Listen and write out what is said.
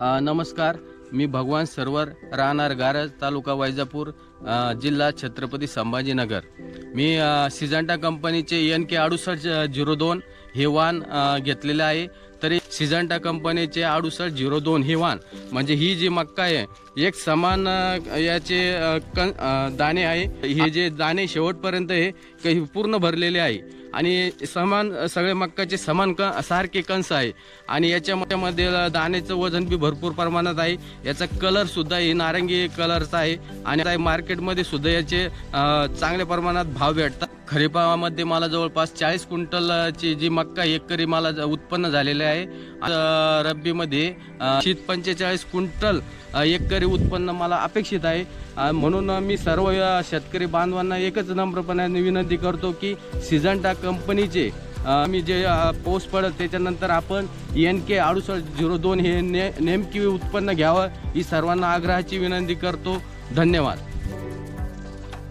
नमस्कार. मी भगवान सरोवर राहणार गारज तालुका वैजापूर जिल्हा छत्रपती संभाजीनगर. मी सिजंटा कंपनीचे एन के अडुसष्ट झिरो दोन हे वाहन घेतलेले आहे. तरी सिजंटा कंपनीचे अडुसष्ट झिरो दोन हे वाहन म्हणजे ही जी मक्का आहे एक समान याचे कण दाणे आहे. हे जे दाणे शेवटपर्यंत हे काही पूर्ण भरलेले आहे. आणि समान सगळे मक्काचे समान क सारखे कंस आहे. आणि याच्यामध्ये दाण्याचं वजन बी भरपूर प्रमाणात आहे. याचा कलर सुद्धा हे नारंगी कलरचा आहे. आणि मार्केटमध्ये सुद्धा याचे चांगल्या प्रमाणात भाव भेटतात. खरीपामध्ये मला जवळपास चाळीस क्विंटलची जी मक्का एकरी मला ज- उत्पन्न झालेले आहे. रब्बीमध्ये शीत पंचेचाळीस क्विंटल एकरी उत्पन्न मला अपेक्षित आहे. म्हणून मी सर्व शेतकरी बांधवांना एकच नम्रपणाने विनंती करतो की सिजंटा कंपनीचे मी जे पाऊस पडत त्याच्यानंतर आपण एन के अडुसष्ट झिरो दोन हे ने नेमकी उत्पन्न घ्यावं ही सर्वांना आग्रहाची विनंती करतो. धन्यवाद.